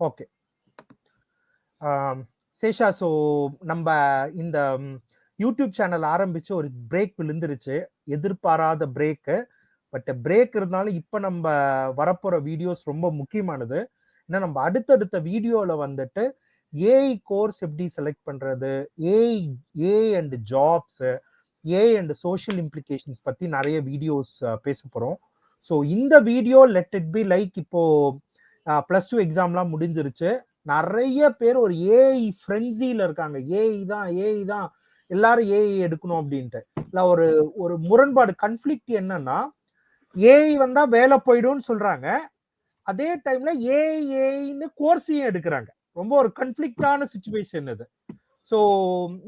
Okay. Sesha so நம்ம இந்த YouTube channel ஆரம்பிச்சு ஒரு பிரேக் விழுந்துருச்சு. எதிர்பாராத பிரேக்கு. பட் பிரேக் இருந்தாலும் இப்போ நம்ம வரப்போகிற வீடியோஸ் ரொம்ப முக்கியமானது. ஏன்னா நம்ம அடுத்தடுத்த வீடியோவில் வந்துட்டு ஏஐ கோர்ஸ் எப்படி செலக்ட் பண்ணுறது AI AI and jobs, AI and social implications பற்றி நிறைய வீடியோஸ் பேச போகிறோம் ஸோ இந்த video let it be like இப்போ ப்ளஸ் டூ எக்ஸாம்லாம் முடிஞ்சிருச்சு. நிறைய பேர் ஒரு ஏஐ ஃப்ரெண்ட்ஸியில் இருக்காங்க. ஏஐ தான், ஏஐ தான். எல்லாரும் ஏஐ எடுக்கணும் அப்படின்ட்டு இல்லை ஒரு ஒரு முரண்பாடு கன்ஃப்ளிக்ட் என்னன்னா, ஏஐ வந்தா வேலை போயிடும்னு சொல்றாங்க. அதே டைம்ல ஏஐ ஏஐன்னு கோர்ஸையும் எடுக்கிறாங்க ரொம்ப ஒரு கன்ஃப்ளிக்டான சுச்சுவேஷன் இது. ஸோ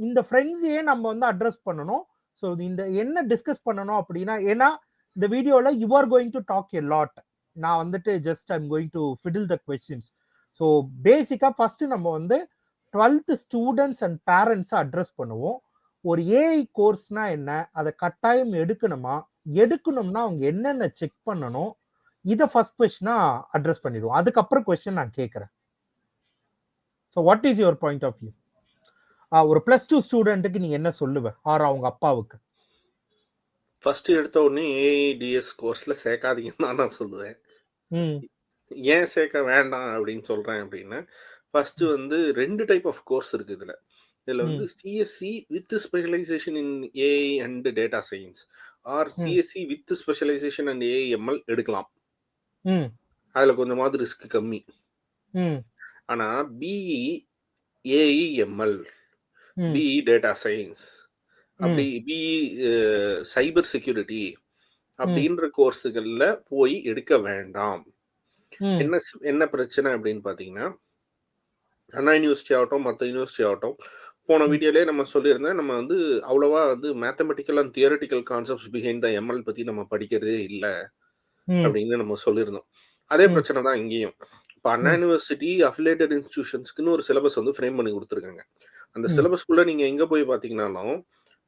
இந்த ஃப்ரெண்ட்ஸையே நம்ம வந்து அட்ரஸ் பண்ணணும். ஸோ இந்த என்ன டிஸ்கஸ் பண்ணணும் அப்படின்னா ஏன்னா இந்த வீடியோவில் you are going to talk a lot. நான் வந்துட்டு just I going to fiddle the questions. So பேசிக்காக ஃபர்ஸ்ட் நம்ம வந்து 12த் ஸ்டூடண்ட்ஸ் அண்ட் பேரண்ட்ஸை அட்ரஸ் பண்ணுவோம். ஒரு ஏஐ கோர்ஸ்னா என்ன? அதை கட்டாயம் எடுக்கணுமா? எடுக்கணும்னா அவங்க என்னென்ன செக் பண்ணணும்? இதை ஃபர்ஸ்ட் கொஸ்டினா அட்ரஸ் பண்ணிடுவோம் அதுக்கப்புறம் கொஸ்டின் நான் கேட்குறேன் so what is your point of view? ஒரு பிளஸ் டூ ஸ்டூடெண்ட்டுக்கு நீ என்ன சொல்லுவ? ஆர் அவங்க அப்பாவுக்கு? ஃபர்ஸ்ட் எடுத்த உடனே ஏஐடிஎஸ் கோர்ஸ்ல சேர்க்காதீங்கன்னு தான் நான் சொல்லுவேன். ஏன் சேர்க்க வேண்டாம் அப்படின்னு சொல்றேன் அப்படின்னா, ஃபர்ஸ்ட். வந்து 2 டைப் ஆஃப் கோர்ஸ் இருக்கு இதுல. இதுல வந்து. CSC with specialization in AI and data science or. CSC with specialization and AIML எடுக்கலாம். அதுல கொஞ்சமாவது ரிஸ்க் கம்மி. ஆனா பிஇ ஏஐஎம்எல், ம். பிஇ டேட்டா சயன்ஸ், அப்படி. BE cyber security. அப்படின்ற கோர்ஸ்கள்ல போய் எடுக்க வேண்டாம். என்ன என்ன பிரச்சனை அப்படின்னு பார்த்தீங்கன்னா, அண்ணா யூனிவர்சிட்டி ஆகட்டும், மத்த யூனிவர்சிட்டி ஆகட்டும், போன. வீடியோலயே நம்ம சொல்லியிருந்தேன். நம்ம வந்து அவ்வளவா வந்து mathematical and theoretical concepts behind the ML பத்தி நம்ம படிக்கிறதே இல்ல. அப்படின்னு நம்ம சொல்லியிருந்தோம். அதே. பிரச்சனை தான் இங்கேயும். இப்ப அண்ணா. யூனிவர்சிட்டி அஃபிலியேட்டட் இன்ஸ்டிடியூஷன்ஸ்க்குன்னு ஒரு சிலபஸ் வந்து ஃப்ரேம் பண்ணி குடுத்துருக்காங்க. அந்த. சிலபஸ்க்குள்ள நீங்க எங்க போய் பார்த்தீங்கனாலும்,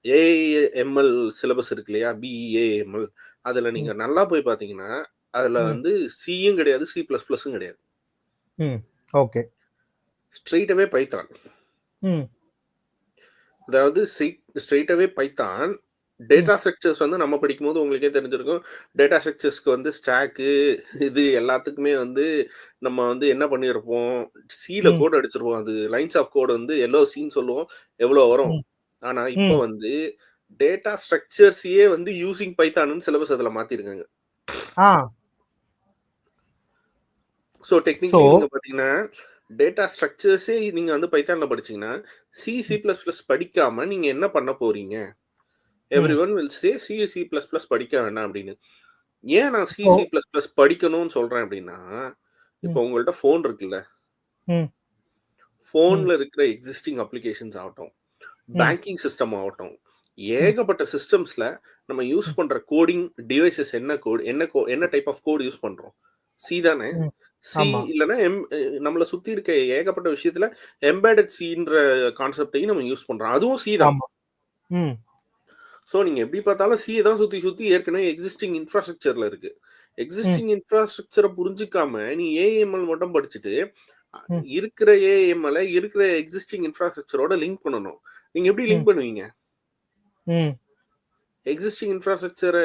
ஏஐஎம்எல் சிலபஸ் இருக்கு இல்லையா? பிஇ ஏஐஎம்எல் அதுல. நீங்க நல்லா போய் பார்த்தீங்கன்னா, அதுல. வந்து சியும் கிடையாது, சி பிளஸ் பிளஸும் கிடையாது. ஓகே. Straight away Python. அதாவது straight straight away Python. Data structures வந்து நம்ம படிக்கும்போது உங்களுக்கே தெரிஞ்சிருக்கும். டேட்டா ஸ்ட்ரக்சர்ஸ்க்கு வந்து ஸ்டாக்கு இது எல்லாத்துக்குமே வந்து நம்ம வந்து என்ன பண்ணியிருப்போம், சில. கோட் அடிச்சிருப்போம். அது லைன்ஸ் ஆஃப் கோட் வந்து எல்ஓசின்னு சொல்லுவோம். எவ்வளோ வரும். ஆனா இப்ப. வந்து டேட்டா ஸ்ட்ரக்சர்ஸயே வந்து யூசிங் பைத்தான்னு சிலபஸ் அதுல மாத்திருக்காங்க. ஆ. ஸோ டெக்னிக்கலி நீங்க பார்த்தீங்கன்னா, டேட்டா ஸ்ட்ரக்சர்ஸே நீங்க வந்து பைத்தான்ல படிச்சீங்கன்னா, சி, சி. பிளஸ் பிளஸ் படிக்காம நீங்க என்ன பண்ண போறீங்க? ம். Everyone will say C, C plus plus படிக்க வேண்டாம் அப்படின்னு. ஏன் நான் சி, சி பிளஸ் பிளஸ் படிக்கணும்னு சொல்றேன் அப்படின்னா, இப்ப ம். உங்கள்ட்ட ஃபோன் இருக்குல்ல. ஃபோன்ல இருக்கிற எக்ஸிஸ்டிங் அப்ளிகேஷன்ஸ் ஆகட்டும். பேங்கிங் சிஸ்டம் ஆகட்டும். ஏகப்பட்ட சிஸ்டம்ஸ்ல நம்ம யூஸ். பண்ற கோடிங் டிவைஸஸ் என்ன கோட் என்ன கோ என்ன டைப் ஆஃப் கோட் யூஸ் பண்றோம்? சி தானே? சி. இல்லன்னா எம் நம்மள சுத்தி இருக்க ஏகப்பட்ட விஷயத்துல எம்பெடட் சின்ற கான்செப்ட்டையும் நம்ம யூஸ் பண்றோம். அதுவும் சி தான். ஸோ நீங்க எப்படி பார்த்தாலும் சிய தான் சுத்தி சுத்தி ஏற்கனவே எக்ஸிஸ்டிங் இன்ஃப்ராஸ்ட்ரக்சர்ல இருக்கு. எக்ஸிஸ்டிங் இன்ஃப்ராஸ்ட்ரக்சர புரிஞ்சுக்காம நீ ஏஎம்எல் மட்டும் படிச்சுட்டு. இருக்கிற ஏஎம்எல்ல இருக்கிற எக்ஸிஸ்டிங் இன்ஃப்ராஸ்ட்ரக்சரோட லிங்க் பண்ணணும். நீங்க எப்படி லிங்க். பண்ணுவீங்க? எக்ஸிஸ்டிங் இன்ஃப்ராஸ்ட்ரக்சர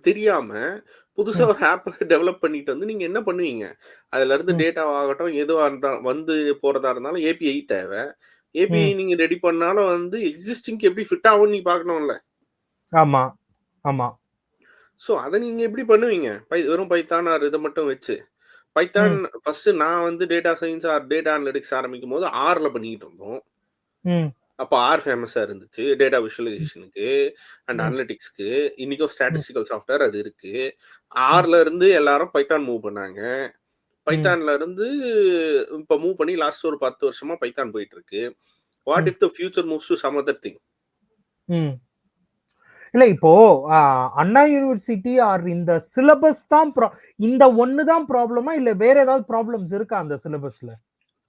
தெரியாம புதுசா. ஒரு ஆப் டெவலப் பண்ணிட்டு வந்து நீங்க என்ன பண்ணுவீங்க? அதுலருந்து ம். டேட்டாவாகட்டும், எதுவா இருந்தா வந்து போறதா இருந்தாலும் ஏபிஐ தேவ. ஏபிஐ. நீங்க ரெடி பண்ணாலும் வந்து எக்ஸிஸ்டிங்க்கு எப்படி ஃபிட் ஆகும்னு நீ பார்க்கணும்ல. ஆமா. ஆமா. ஸோ அத நீங்க எப்படி பண்ணுவீங்க? பை வெறும் பைத்தான் ஆர் இத மட்டும் வச்சு. பைத்தான். ஃபர்ஸ்ட் நான் வந்து data science or data analytics ஆரம்பிக்கும்போது ஆர்ல பண்ணிக்கிட்டு இருந்தோம். அப்ப ஆர் ஃபேமஸா இருந்துச்சு. டேட்டா ம். விசுவலைசேஷனுக்கு அண்ட். அனலிட்டிக்ஸ்க்கு. இன்னைக்கும் ம். ஸ்டாட்டிஸ்டிக்கல் சாஃப்ட்வேர் அது இருக்கு. ம். ஆர்ல இருந்து எல்லாரும் பைத்தான் மூவ் பண்ணாங்க. பைத்தான்ல இருந்து இப்ப மூவ் பண்ணி லாஸ்ட் ஒரு 10 வருஷமா பைத்தான் போயிட்டு இருக்கு. What. If the future moves to some other thing? இல்ல இப்போ அண்ணா யூனிவர்சிட்டி ஆர் இந்த சிலபஸ் தான் இந்த ஒண்ணு தான் ப்ராப்ளமா? இல்ல வேற ஏதாவது ப்ராப்ளம்ஸ் இருக்கா அந்த சிலபஸ்ல?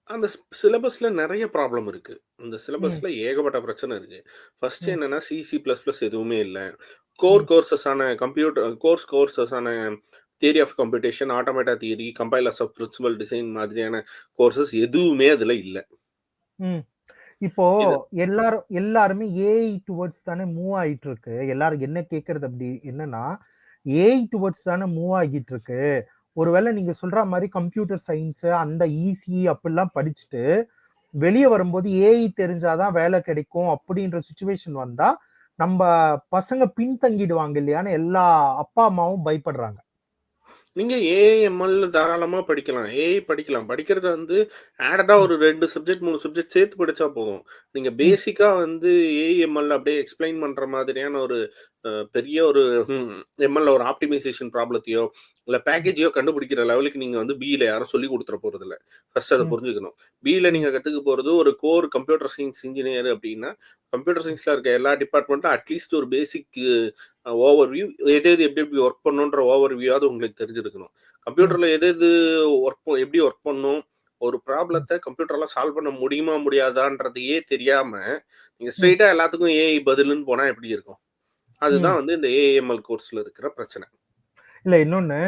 அந்த சிலபஸ்ல நெறைய ப்ராப்ளம் இருக்கு. அந்த. சிலபஸ்ல ஏகப்பட்ட பிரச்சனை இருக்கு. ஃபர்ஸ்ட். என்னன்னா சி, சி பிளஸ் பிளஸ் எதுவுமே இல்ல. கோர் ம். கோர்ஸஸான computer course கோர்ஸஸான theory of computation automata theory compilers of principle design மாதிரியான கோர்சஸ் எதுவுமே அதுல இல்ல ம். இப்போ எல்லாரும் எல்லாருமே ஏஐ டுவர்ட்ஸ் தானே மூவ் ஆயிட்டு இருக்கு. எல்லாரும் என்ன கேட்கறது அப்படி என்னன்னா, ஏஐ டுவர்ட்ஸ் தானே மூவ் ஆகிட்டு இருக்கு. ஒருவேளை நீங்க சொல்ற மாரி கம்ப்யூட்டர் சயின்ஸ் அந்த ஈசி அப்படிலாம் படிச்சுட்டு, வெளிய வரும்போது ஏஐ தெரிஞ்சா தான் வேலை கிடைக்கும் அப்படின்ற சிச்சுவேஷன் வந்தா, நம்ப பசங்க பின்தங்கிடுவாங்க இல்லையான்னு எல்லா அப்பா, அம்மாவும் பயப்படுறாங்க. நீங்க ஏஐஎம்எல் தாராளமா படிக்கலாம். ஏஐ படிக்கலாம். படிக்கிறது வந்து ஆடடா. ஒரு 2 சப்ஜெக்ட், 3 சப்ஜெக்ட் சேர்த்து படிச்சா போதும். நீங்க. பேசிக்கா வந்து ஏஐஎம்எல் அப்படியே எக்ஸ்ப்ளைன் பண்ற மாதிரியான ஒரு பெரிய ஒரு எம்எல்ல ஒரு ஆப்டிமைசேஷன் ப்ராப்ளத்தையோ, இல்ல. பேக்கேஜையோ கண்டுபிடிக்கிற லெவலுக்கு நீங்க வந்து பிஇல யாரும் சொல்லிக் குடுத்துற போறதில்ல. ஃபர்ஸ்ட் அத. புரிஞ்சுக்கணும். பிஇல ம். நீங்க கத்துக்க போறது ஒரு கோர் கம்ப்யூட்டர் சயன்ஸ் இன்ஜினியர் அப்படின்னா, கம்ப்யூட்டர். சயன்ஸ்ல இருக்க எல்லா டிபார்ட்மெண்ட்டும் அட்லீஸ்ட் ஒரு பேசிக் அ ஓவர்வியூ எது எது எப்படி எப்படி ஒர்க் பண்ணணுன்ற ஓவர்வியூவாவது உங்களுக்கு தெரிஞ்சிருக்கணும். கம்ப்யூட்டர்ல எது எது ஒர்க் எப்படி ஒர்க் பண்ணணும், ஒரு. ப்ராப்ளத்த கம்ப்யூட்டர்ல சால்வ் பண்ண முடியுமா, முடியாதான்றதையே தெரியாம, நீங்க ம். ஸ்ட்ரெய்ட்டா எல்லாத்துக்கும் ஏஐ பதிலுன்னு போனா எப்படி இருக்கும்? அதுதான். வந்து இந்த ஏஐஎம்எல் கோர்ஸ்ல இருக்கிற பிரச்சனை. இல்ல இன்னொன்னு,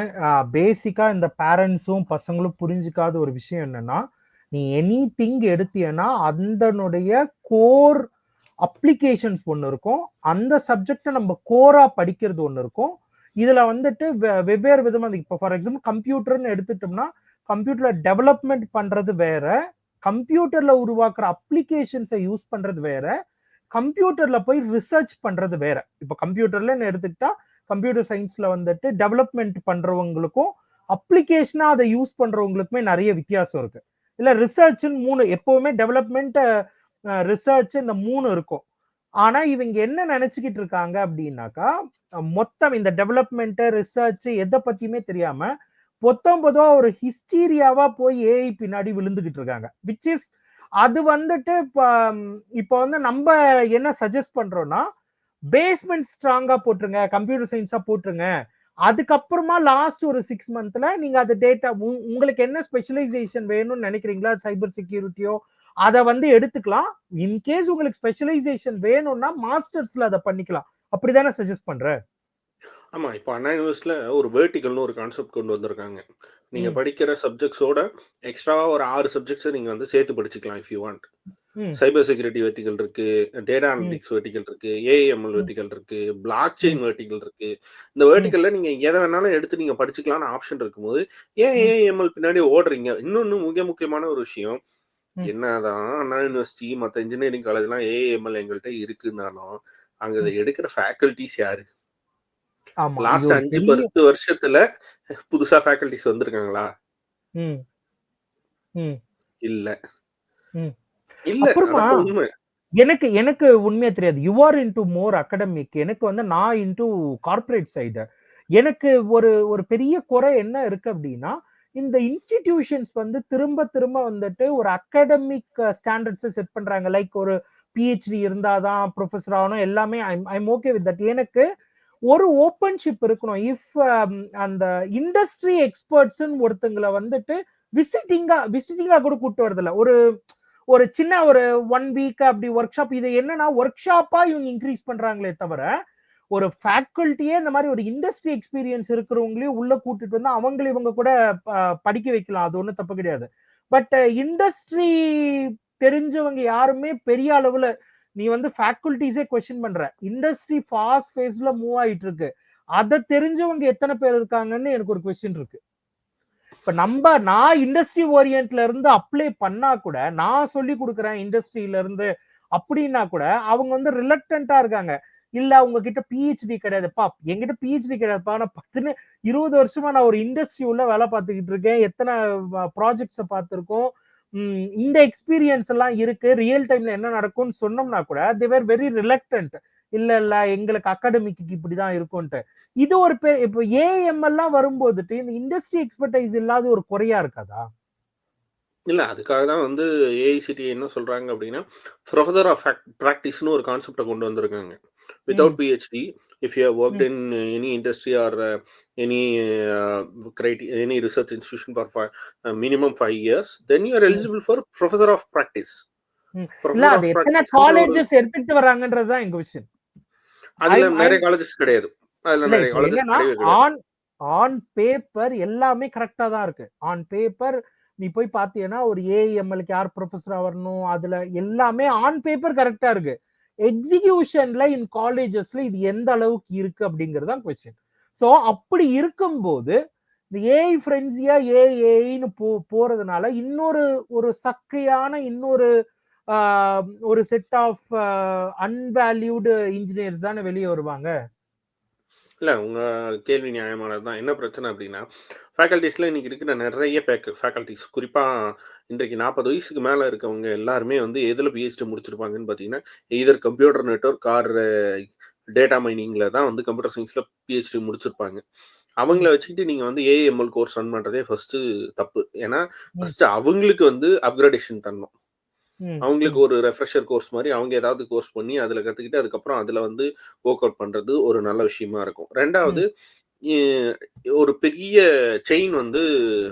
பேசிக்கா இந்த பேரண்ட்ஸும், பசங்களும் புரிஞ்சுக்காத ஒரு விஷயம் என்னன்னா, நீ எனி திங் எடுத்தியன்னா அதனுடைய கோர் அப்ளிகேஷன்ஸ் ஒன்று இருக்கும். அந்த சப்ஜெக்டை நம்ம கோரா படிக்கிறது ஒன்று இருக்கும். இதுல வந்துட்டு வெ வெவ்வேறு விதமா இப்போ ஃபார் எக்ஸாம்பிள் கம்ப்யூட்டர்னு எடுத்துட்டோம்னா, கம்ப்யூட்டர்ல டெவலப்மெண்ட் பண்றது வேற, கம்ப்யூட்டர்ல உருவாக்குற அப்ளிகேஷன்ஸை யூஸ் பண்றது வேற, கம்ப்யூட்டர்ல போய் ரிசர்ச் பண்றது வேற. இப்போ கம்ப்யூட்டர்லன்னு எடுத்துக்கிட்டா, கம்ப்யூட்டர் சயின்ஸில் வந்துட்டு டெவலப்மெண்ட் பண்றவங்களுக்கும், அப்ளிகேஷனா அதை யூஸ் பண்றவங்களுக்குமே நிறைய வித்தியாசம் இருக்கு. இல்ல ரிசர்ச்னு மூணு எப்பவுமே டெவலப்மென்ட், ரிசர்ச் இந்த மூணு இருக்கும். ஆனா இவங்க என்ன நினச்சிக்கிட்டு இருக்காங்க அப்படின்னாக்கா, மொத்தம் இந்த டெவலப்மெண்ட்டு ரிசர்ச் எதை பத்தியுமே தெரியாம, பொத்தம் ஒரு ஹிஸ்டீரியாவா போய் ஏஐ பின்னாடி விழுந்துகிட்டு இருக்காங்க. விச் இஸ் அது வந்துட்டு இப்ப இப்போ வந்து நம்ம என்ன சஜஸ்ட் பண்றோம்னா, பேஸ்மென்ட் ஸ்ட்ராங்கா போட்டுருங்க. கம்ப்யூட்டர் சயன்ஸா போட்டுருங்க. அதுக்கப்புறமா லாஸ்ட் ஒரு 6 மந்த்ல நீங்க அது டேட்டா உங்களுக்கு என்ன ஸ்பெஷலைசேஷன் வேணும்னு நெனைக்கிறீங்களா? சைபர் செக்யூரிட்டியோ, அத வந்து எடுத்துக்கலாம். இன் கேஸ் உங்களுக்கு ஸ்பெஷலைசேஷன் வேணும்னா, மாஸ்டர்ஸ்ல அத பண்ணிக்கலாம். அப்படிதானே சஜெஸ்ட் பண்ற? ஆமா. இப்போ அண்ணா யூனிவர்சிட்டில ஒரு வெர்டிகல்னு ஒரு கான்செப்ட் கொண்டு வந்திருக்காங்க. நீங்க. படிக்கிற சப்ஜெக்ட்ஸோட எக்ஸ்ட்ராவா ஒரு 6 சப்ஜெக்ட்ஸ நீங்க வந்து சேர்த்து படிச்சுக்கலாம் if you want. Cyber security vertical இருக்கு, டேட்டா. அனலிட்டிக்ஸ் வெர்டிகல் இருக்கு, ஏஐஎம்எல் ம். வெர்டிகல் இருக்கு, பிளாக் செயின். வெர்டிகல் இருக்கு. இந்த. வெர்டிகல்ல நீங்க எத வேணாலும் எடுத்து நீங்க படிச்சுக்கலாம்னு ஆப்ஷன் இருக்கும்போது, ஏன் ம். ஏஐஎம்எல் பின்னாடி ஓடுறீங்க? இன்னொன்னு மிக முக்கியமான ஒரு விஷயம். என்னதான் அண்ணா யூனிவர்சிட்டி, மத்த இன்ஜினியரிங் காலேஜ்லாம் ஏஐஎம்எல் எங்கள்ட்ட இருக்குன்னாலும், அங்க ம். எடுக்கிற ஃபேக்கல்டீஸ் யாரு? இது லாஸ்ட் ஒரு 5, பெரிய 10 வருஷத்துல புதுசா ஃபேக்கல்டீஸ் வந்திருக்காங்களா? இல்ல. அப்புறமா. எனக்கு எனக்கு உண்மையா தெரியாது. You are into more academic. எனக்கு வந்து நான் இன்டூ கார்ப்பரேட் சைடு. எனக்கு ஒரு ஒரு பெரிய குறை என்ன இருக்கு அப்படின்னா, இந்த இன்ஸ்டிடியூஷன்ஸ் வந்து திரும்ப திரும்ப வந்துட்டு ஒரு அகாடமிக் ஸ்டாண்டர்ட்ஸ செட் பண்றாங்க. லைக் ஒரு பிஹெச்டி இருந்தா தான் புரொஃபசர் ஆகணும். எல்லாமே I I am okay with that. எனக்கு ஒரு ஓப்பன்ஷிப் இருக்கணும். இஃப் அந்த இண்டஸ்ட்ரி எக்ஸ்பர்ட்ஸ்ன்னு ஒருத்தங்கள வந்துட்டு விசிட்டிங்கா விசிட்டிங்கா கூட கூட்டு வரதில்ல. ஒரு ஒரு சின்ன ஒரு ஒன் வீக் அப்படி ஒர்க் ஷாப் இது என்னன்னா ஒர்க் ஷாப்பா இவங்க இன்க்ரீஸ் பண்றாங்களே தவிர, ஒரு ஃபேக்கல்ட்டியே இந்த மாதிரி ஒரு இண்டஸ்ட்ரி எக்ஸ்பீரியன்ஸ் இருக்கிறவங்களையும் உள்ள கூட்டிட்டு வந்து அவங்களும் இவங்க கூட படிக்க வைக்கலாம். அது ஒன்றும் தப்பு கிடையாது. பட் இண்டஸ்ட்ரி தெரிஞ்சவங்க யாருமே பெரிய அளவுல நீ வந்து ஃபேக்கல்டிஸே கொஸ்டின் பண்ற. இண்டஸ்ட்ரி ஃபாஸ்ட் ஃபேஸ்ல மூவ் ஆயிட்டு இருக்கு. அதை தெரிஞ்சவங்க எத்தனை பேர் இருக்காங்கன்னு எனக்கு ஒரு கொஸ்டின் இருக்கு. இப்ப நம்ம நான் இண்டஸ்ட்ரி ஓரியன்ட்ல இருந்து அப்ளை பண்ணா கூட, நான் சொல்லிக் கொடுக்குறேன் இண்டஸ்ட்ரியில இருந்து அப்படின்னா கூட, அவங்க வந்து ரிலக்டண்டா இருக்காங்க. இல்ல உங்ககிட்ட பிஹெச்டி கிடையாதுப்பா. என்கிட்ட பிஹெச்டி கிடையாதுப்பா. நான் 10 20 வருஷமா நான் ஒரு இண்டஸ்ட்ரி உள்ள வேலை பார்த்துக்கிட்டு இருக்கேன். எத்தனை ப்ராஜெக்ட்ஸை பார்த்துருக்கோம் இந்த எக்ஸ்பீரியன்ஸ் எல்லாம் இருக்கு. ரியல் டைம்ல என்ன நடக்கும்னு சொன்னோம்னா கூட, தே வேர் வெரி ரிலக்டன்ட். இல்ல இல்ல எங்களுக்கு அகாடமிக்கு இப்படிதான் இருக்கும்ன்ட்டு. இது ஒரு பெ இப்ப ஏஎம்எல்லாம் வரும்போதுட்டு இந்த இண்டஸ்ட்ரி எக்ஸ்பர்டைஸ் இல்லாத ஒரு குறையா இருக்காதா? இல்ல. அதுக்காக தான் வந்து ஏஐசிடிஇ என்ன சொல்றாங்க அப்படின்னா, ப்ரொஃபசர் ஆஃப் ஃபேக் பிராக்டிஸ்ன்னு ஒரு கான்செப்ட்ட கொண்டு வந்திருக்காங்க. வித்தவுட். பிஹெச்டி, இஃப் யூ ம். In any industry or any uh கிரைட்டி any research institution for ஃப minimum 5 years, then you are. Eligible for professor of practice. Colleges எடுத்துட்டு வராங்கன்றது தான் எங்க கொஸ்டின். அதுல ஐம் நெறைய ஐம் காலேஜஸ் கிடையாது. அதுல நெறைய காலேஜஸ். ஆன் ஆன் பேப்பர் எல்லாமே கரெக்டா தான் இருக்கு ஆன் பேப்பர் நீ போய் பார்த்தீங்கன்னா ஒரு ஏஎம்எல்க்கு யார் ப்ரொஃபஸரா வரணும் அதுல எல்லாமே ஆன் பேப்பர் கரெக்டா இருக்கு எக்ஸிகியூஷன்ல இன் காலேஜஸ்ல இது எந்த அளவுக்கு இருக்கு அப்படிங்கிறது தான் கொஸ்டின் ஸோ அப்படி இருக்கும்போது இந்த ஏஐ ஃப்ரெண்ட்ஸியா ஏஐன்னு போ போறதுனால இன்னொரு ஒரு சக்கையான இன்னொரு ஒரு செட் ஆஃப் அன்வேல்யூடு இன்ஜினியர்ஸ் தானே வெளியே வருவாங்க? இல்ல உங்க கேள்வி நியாயமானது தான். என்ன பிரச்சனை அப்படின்னா ஃபேக்கல்டிஸ்ல இன்னைக்கு இருக்கிற நிறைய ஃபேக்கல்டிஸ் குறிப்பா இன்றைக்கு நாற்பது வயசுக்கு மேல இருக்கவங்க எல்லாருமே வந்து எதுல பிஹெச்டி முடிச்சிருப்பாங்கன்னு பாத்தீங்கன்னா either computer network or data மைனிங்ல தான் வந்து கம்ப்யூட்டர் சயின்ஸ்ல பிஹெச்டி முடிச்சிருப்பாங்க. அவங்கள வச்சுக்கிட்டு நீங்க வந்து ஏஎம்எல் கோர்ஸ் ரன் பண்றதே ஃபர்ஸ்ட் தப்பு. ஏன்னா ஃபர்ஸ்ட் அவங்களுக்கு வந்து அப்கிரேடேஷன் தரணும். அவங்களுக்கு ஒரு ரெஃப்ரெஷர் கோர்ஸ் மாதிரி அவங்க ஏதாவது கோர்ஸ் பண்ணி அதுல கத்துக்கிட்டு அதுக்கப்புறம் அதுல வந்து ஒர்க் அவுட் பண்றது ஒரு நல்ல விஷயமா இருக்கும். ரெண்டாவது ஒரு பெரிய செயின் வந்து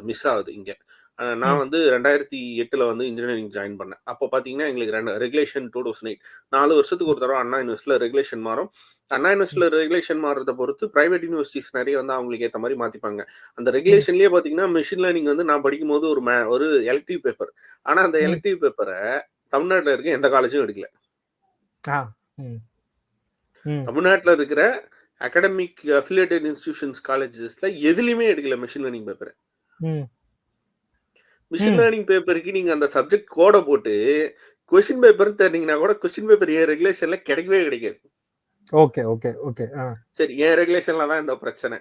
மிஸ் ஆகுது இங்க. நான். வந்து ரெண்டாயிரத்தி எட்டுல வந்து இன்ஜினியரிங் ஜாயின் பண்ணேன். அப்போ பாத்தீங்கன்னா எங்களுக்கு ரெண்டு ரெகுலேஷன் டூ தௌசண்ட் எயிட் நாலு வருஷத்துக்கு ஒரு தடவை அண்ணா யூனிவர்சிட்டியில் ரெகுலேஷன் மாறும். அண்ணா யூனிவர்சிட்டியில் ரெகுலேஷன் மாறுறத பொறுத்து பிரைவேட் யூனிவர்சிட்டிஸ் நிறைய வந்து அவங்களுக்கு ஏற்ற மாதிரி மாத்திப்பாங்க. அந்த ரெகுலேஷன்லயே பாத்தீங்கன்னா மிஷின் லேர்னிங் வந்து நான் படிக்கும் போது ஒரு ஒரு எலக்டிவ் பேப்பர் ஆனா அந்த. எலக்டிவ் பேப்பரை தமிழ்நாட்டுல இருக்க எந்த காலேஜும் எடுக்கல. தமிழ்நாட்டுல இருக்கிற அகாடமிக் அஃபிலியேட்டட் இன்ஸ்டிடியூஷன்ஸ் காலேஜஸ்ல எதுலயுமே எடுக்கல machine learning paper. Machine. Learning பேப்பருக்கு நீங்க அந்த சப்ஜெக்ட் கோடை போட்டு கொஸ்டின் பேப்பர் தெரிஞ்சீங்கன்னா கூட கொஸ்டின் பேப்பர் ஏன் ரெகுலேஷன்ல கிடைக்கவே கிடைக்காது. Okay okay okay. சரி என் ரெகுலேஷன்ல தான் இந்த பிரச்சனை.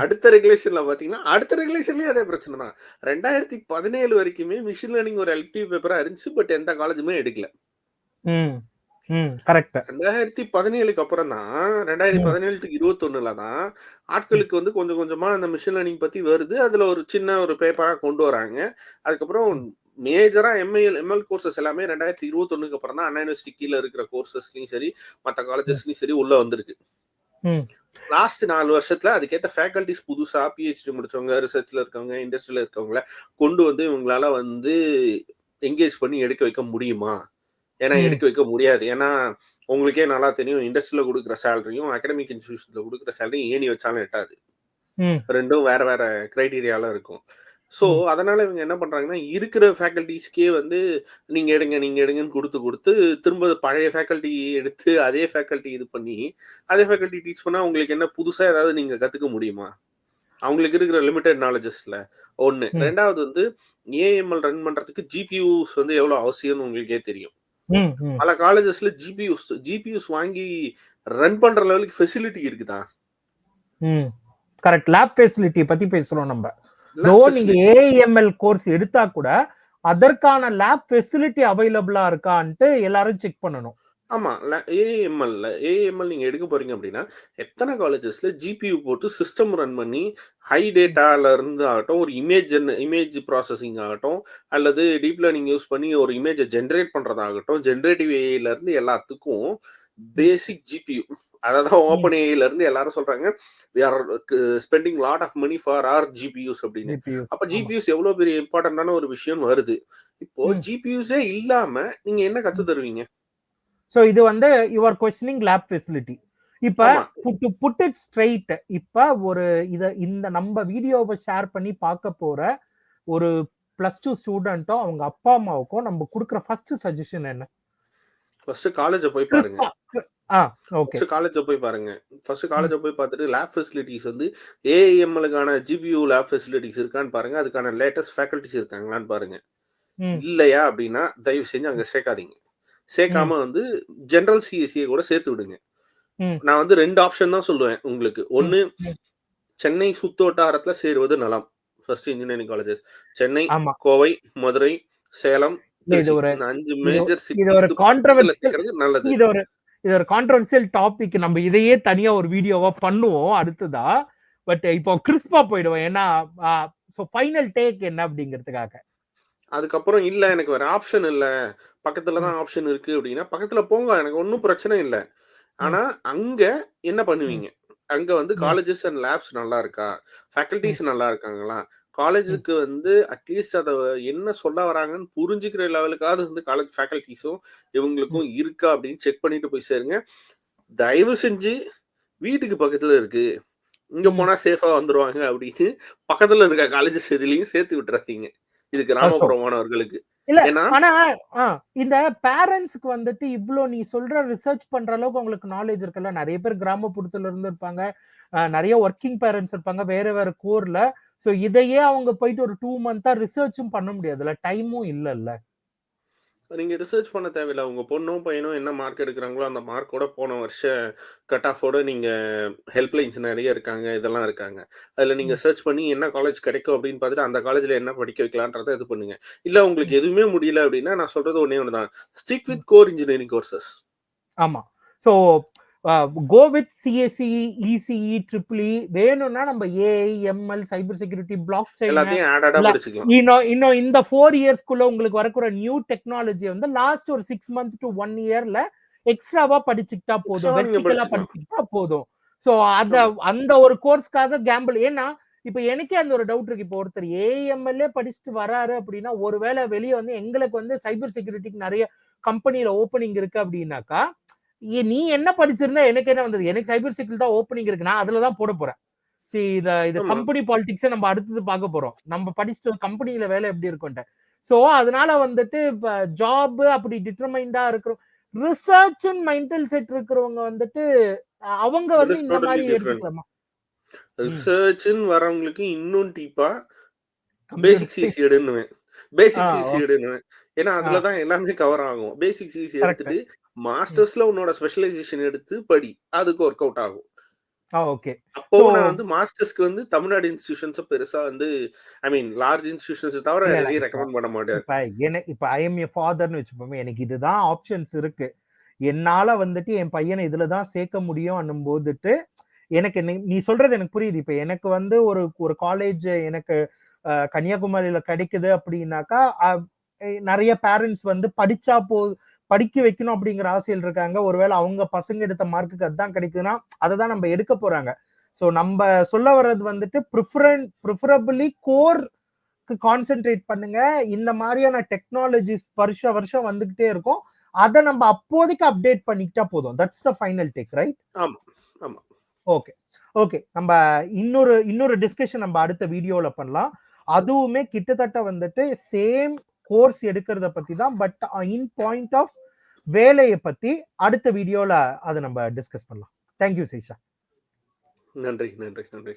அடுத்த ரெகுலேஷன்ல பாத்தீங்கன்னா அடுத்த ரெகுலேஷன்லயே அதே பிரச்சனை தான். ரெண்டாயிரத்தி பதினேழு வரைக்குமே மிஷின் லேர்னிங் ஒரு எலக்டிவ் பேப்பரா இருந்துச்சு பட் எந்த காலேஜுமே எடுக்கல. ரெண்டாயிரத்தி பதினேழுக்கு அப்புறம் தான் ரெண்டாயிரத்தி. பதினேழு டு இருபத்தொன்னுல தான் ஆட்களுக்கு வந்து கொஞ்சம் கொஞ்சமா அந்த மிஷின் லேர்னிங் பத்தி வருது. அதுல ஒரு சின்ன ஒரு பேப்பரா கொண்டு வராங்க. அதுக்கப்புறம் மேஜரா எம்ஐஎல் எம்எல் கோர்சஸ் எல்லாமே ரெண்டாயிரத்தி இருபத்தொன்னுக்கு அப்புறம் தான் அண்ணா யூனிவர்சிட்டி கீழே இருக்கிற கோர்சஸ்லயும் சரி மற்ற காலேஜஸ்லயும் சரி உள்ள வந்திருக்கு. லாஸ்ட் நாலு வருஷத்துல அதுக்கேற்ற ஃபேக்கல்டிஸ் புதுசா பிஹெச்டி முடிச்சவங்க ரிசர்ச்ல இருக்கவங்க இண்டஸ்ட்ரியில இருக்கவங்கள கொண்டு வந்து இவங்களால வந்து என்கேஜ் பண்ணி எடுக்க வைக்க முடியுமா? ஏன்னா. எடுக்க வைக்க முடியாது. ஏன்னா உங்களுக்கே நல்லா தெரியும் இண்டஸ்ட்ரியில கொடுக்குற சேலரியும் அகடமிக் இன்ஸ்டியூஷன்ல கொடுக்குற சேலரியும் ஏணி வச்சாலும் எட்டாது. ரெண்டும் வேற வேற கிரைட்டீரியால இருக்கும். ஸோ. அதனால இவங்க என்ன பண்றாங்கன்னா இருக்கிற ஃபேக்கல்டிஸ்க்கே வந்து நீங்க எடுங்க நீங்க எடுங்கன்னு கொடுத்து கொடுத்து திரும்ப பழைய ஃபேக்கல்ட்டி எடுத்து அதே ஃபேக்கல்ட்டி இது பண்ணி அதே ஃபேக்கல்ட்டி டீச் பண்ணா உங்களுக்கு என்ன புதுசா ஏதாவது நீங்க கத்துக்க முடியுமா? அவங்களுக்கு இருக்கிற லிமிடெட் நாலேஜஸ்ல ஒன்னு. ரெண்டாவது வந்து ஏஎம்எல் ரன் பண்றதுக்கு ஜிபியூஸ் வந்து எவ்வளவு அவசியம்னு உங்களுக்கே தெரியும். பல காலேஜஸ்ல ஜிபியூஸ் ஜிபியூஸ் வாங்கி ரன் பண்ற லெவலுக்கு ஃபெசிலிட்டி இருக்குதா? கரெக்ட் லேப் ஃபெசிலிட்டி பத்தி பேசுறோம் நம்ம. நீங்க ஏஎம்எல் கோர்ஸ் எடுத்தா கூட அதற்கான லேப் ஃபெசிலிட்டி அவைலபிளா இருக்கான்ட்டு எல்லாரும் செக் பண்ணணும். ஆமா ஏஎம்எல்ல ஏஎம்எல் நீங்க எடுக்க போறீங்க அப்படின்னா எத்தனை காலேஜஸ்ல ஜிபியூ போட்டு சிஸ்டம் ரன் பண்ணி ஹை டேட்டால இருந்து ஆகட்டும் ஒரு இமேஜ் இமேஜ் ப்ராசஸிங் ஆகட்டும் அல்லது டீப் லேர்னிங் யூஸ் பண்ணி ஒரு இமேஜை ஜென்ரேட் பண்றதாகட்டும் ஜென்ரேட்டிவ் ஏஐல இருந்து எல்லாத்துக்கும் பேசிக் ஜிபியூ அதான் ஓப்பன் ஏஐல இருந்து எல்லாரும் சொல்றாங்க we are spending lot of money for or GPUs அப்படின்னு. அப்ப ஜிபியூஸ் எவ்வளவு பெரிய இம்பார்ட்டன்டான ஒரு விஷயம் வருது. இப்போ. ஜிபியூஸே இல்லாம நீங்க என்ன கத்து தருவீங்க? சோ இது வந்து யுவர் கொஸ்டினிங் லேப் ஃபெசிலிட்டி இப்ப ஆமா. புட் புட் இட் ஸ்ட்ரைட் இப்ப ஒரு இத இந்த நம்ம வீடியோவை ஷேர் பண்ணி பார்க்க போற ஒரு பிளஸ் டூ ஸ்டூடெண்ட்டோ அவங்க அப்பா அம்மாவுக்கோ நம்ம கொடுக்குற ஃபர்ஸ்ட் சஜஷன் என்ன? ஃபர்ஸ்ட் காலேஜ போய் பாருங்க. காலேஜ போய் பாருங்க. ஃபர்ஸ்ட் காலேஜ போய் பார்த்துட்டு லேப் ஃபெசிலிட்டிஸ் வந்து ஏஎம்எலுக்கான ஜிபியூ லேப் ஃபெசிலிட்டிஸ் இருக்கான்னு பாருங்க. அதுக்கான லேட்டஸ்ட் ஃபேக்கல்டிஸ் இருக்காங்களான்னு பாருங்க. இல்லையா அப்படின்னா தயவு செஞ்சு அங்க சேர்க்காதீங்க. சேர்க்காம வந்து ஜெனரல் சிஎஸ்சியை கூட சேர்த்து விடுங்க. நான் வந்து ரெண்டு ஆப்ஷன் தான் சொல்லுவேன் உங்களுக்கு. ஒன்னு. சென்னை சுத்தோட்டாரத்துல சேருவது நலம். First engineering colleges Chennai Kovai Madurai Salem இது ஒரு இது- ஒரு கான்ட்ரவர்சியல் இது ஒரு இது ஒரு கான்ட்ரவர்சியல் டாபிக் நம்ம இதையே தனியா ஒரு வீடியோவா பண்ணுவோம் அடுத்ததா. பட் இப்போ கிறிஸ்பா போயிடுவோம். ஏன்னா ஸோ ஃபைனல் டேக் என்ன அப்படிங்கிறதுக்காக? அதுக்கப்புறம் இல்ல எனக்கு வேற ஆப்ஷன் இல்ல. பக்கத்துல தான் ஆப்ஷன் இருக்கு அப்படின்னா பக்கத்துல போங்க. எனக்கு ஒன்றும் பிரச்சனை இல்ல. ஆனா அங்க என்ன பண்ணுவீங்க? அங்க வந்து. காலேஜஸ் அண்ட் லேப்ஸ் நல்லா இருக்கா? ஃபேக்கல்டிஸ் நல்லா இருக்காங்களா? காலேஜுக்கு வந்து அட்லீஸ்ட் அதை என்ன சொல்ல வராங்கன்னு புரிஞ்சுக்கிற லெவலுக்காவது வந்து காலேஜ் ஃபேக்கல்டிஸும் இவங்களுக்கும் இருக்கா அப்படின்னு செக் பண்ணிட்டு போய் சேருங்க. தயவு செஞ்சு வீட்டுக்கு பக்கத்துல இருக்கு. இங்க. போனா சேஃபா வந்துருவாங்க அப்படின்னு பக்கத்துல இருக்க காலேஜஸ் எதுலயும் சேர்த்து விட்டுறாதீங்க. இது கிராமப்புற மாணவர்களுக்கு இல்ல ஆனா இந்த பேரண்ட்ஸ்க்கு வந்துட்டு இவ்ளோ நீ சொல்ற ரிசர்ச் பண்ற அளவுக்கு உங்களுக்கு நாலேஜ் இருக்குல்ல. நிறைய பேர் கிராமப்புறத்துல இருந்து இருப்பாங்க நிறைய ஒர்க்கிங் பேரண்ட்ஸ் இருப்பாங்க. வேற வேற கோர்ல சோ இதையே அவங்க போயிட்டு ஒரு டூ மந்தா ரிசர்ச்சும் பண்ண முடியாதுல்ல. டைமும் இல்லல்ல. நீங்க ரிசர்ச் பண்ண தேவையில்ல. உங்க பொண்ணும் பையனும் என்ன மார்க் எடுக்கிறாங்களோ அந்த மார்க்கோட போன வருஷ கட் ஆஃபோட நீங்க ஹெல்ப்லைன்ஸ் நிறைய இருக்காங்க இதெல்லாம் இருக்காங்க. அதுல நீங்க. சர்ச் பண்ணி என்ன காலேஜ் கிடைக்கும் அப்படின்னு பார்த்துட்டு அந்த காலேஜ்ல என்ன படிக்க வைக்கலான்றத இது பண்ணுங்க. இல்ல உங்களுக்கு எதுவுமே முடியல அப்படின்னா நான் சொல்றது ஒன்னே ஒன்று தான் stick with core engineering courses ஆமா. So go with CSC ECE triple வேணும்னா நம்ம AI ML cyber security blockchain இன்னும் இன்னும் இந்த ஃபோர் இயர்ஸ்க்குள்ள உங்களுக்கு வரக்கூட நியூ டெக்னாலஜி வந்து லாஸ்ட் ஒரு சிக்ஸ் மந்த் டு ஒன் இயர்ல எக்ஸ்ட்ராவா படிச்சுக்கிட்டா போதும். படிச்சுக்கலாம். படிச்சுக்கிட்டா போதும். சோ அத அந்த ஒரு கோர்ஸ்க்காக கேம்பிள் ஏன்னா இப்ப எனக்கே அந்த ஒரு டவுட் இருக்கு. இப்போ ஒருத்தர் ஏஎம்எல்ஏ படிச்சுட்டு வராரு அப்படின்னா ஒருவேளை வெளியே வந்து எங்களுக்கு வந்து சைபர் செக்யூரிட்டிக்கு நிறைய கம்பெனில ஓப்பனிங் இருக்கு அப்படின்னாக்கா நீ என்ன படிச்சிருந்தா எனக்கு என்ன வந்தது? எனக்கு சைபர் செக்யூரிட்டி தான் ஓப்பனிங் இருக்கு. நான் அதுல தான் போட போறேன். See, இத இது கம்பெனி பாலிடிக்ஸை நம்ம அடுத்தது பார்க்க போறோம். நம்ம படிச்சுட்டு கம்பெனில வேலை எப்படி இருக்கும்ட்டு சோ அதனால வந்துட்டு இப்ப ஜாப் அப்படி டிட்டர்மைண்டா இருக்கிறோம் ரிசர்ச் மைண்டல் செட் இருக்கிறவங்க வந்துட்டு அவங்க வந்து இந்த மாதிரி எடுத்துக்கலாமா? ரிசர்ச்னு வரவங்களுக்கு இன்னும் டீப்பா பேசிக் சிசி எடுன்னுவேன் பேசிக் சிசி எடுன்னுவேன் ஏன்னா ஆ அதுல தான் எல்லாமே கவர் ஆகும். பேசிக் சிசி எடுத்துட்டு மாஸ்டர்ஸ்ல உன்னோட ஸ்பெஷலைசேஷன் எடுத்து படி. அதுக்கு ஒர்க் அவுட் ஆகும். ஓகே அப்போ நான் வந்து மாஸ்டர்ஸ்க்கு வந்து தமிழ்நாடு இன்ஸ்டிடியூஷன்ஸ் பெருசா வந்து ஐ மீன் லார்ஜ் இன்ஸ்டிடியூஷன்ஸ் தவிர எதையும் ரெக்கமெண்ட் பண்ண மாட்டேன். இப்ப எனக்கு இப்ப ஐ எம் ஏ ஃபாதர்னு வச்சுப்போமே எனக்கு இதுதான் ஆப்ஷன்ஸ் இருக்கு. என்னால வந்துட்டு என் பையனை இதுல தான் சேர்க்க முடியும் போதுட்டு எனக்கு நீ- சொல்றது எனக்கு புரியுது. இப்ப எனக்கு வந்து ஒரு ஒரு காலேஜ் எனக்கு கன்னியாகுமரியில கிடைக்குது அப்படின்னாக்கா நிறைய பேரண்ட்ஸ் வந்து படிச்சா போ படிக்க வைக்கணும் அப்படிங்கிற ஆசையில் இருக்காங்க. ஒருவேளை அவங்க பசங்க எடுத்த மார்க்குக்கு அதுதான் கிடைக்குதுன்னா அதை தான் நம்ம எடுக்க போறாங்க. ஸோ நம்ம சொல்ல வர்றது வந்துட்டு ப்ரிஃபரன் ப்ரிஃபரபிளி கோர் கான்சென்ட்ரேட் பண்ணுங்க. இந்த மாதிரியான டெக்னாலஜிஸ் வருஷ வருஷம் வந்துகிட்டே இருக்கும். அதை நம்ம அப்போதைக்கு அப்டேட் பண்ணிக்கிட்டா போதும். That's the final take right ஆமா ஆமா. ஓகே ஓகே நம்ம இன்னொரு இன்னொரு டிஸ்கஷன் நம்ம அடுத்த வீடியோல பண்ணலாம். அதுவுமே கிட்டத்தட்ட வந்துட்டு சேம் கோர்ஸ் எடுக்கிறத பத்தி தான் பட் இன் பாயிண்ட் ஆஃப் வேலையை பத்தி அடுத்த வீடியோல அதை நம்ம டிஸ்கஸ் பண்ணலாம். தேங்க்யூ சீஷா நன்றி நன்றி நன்றி.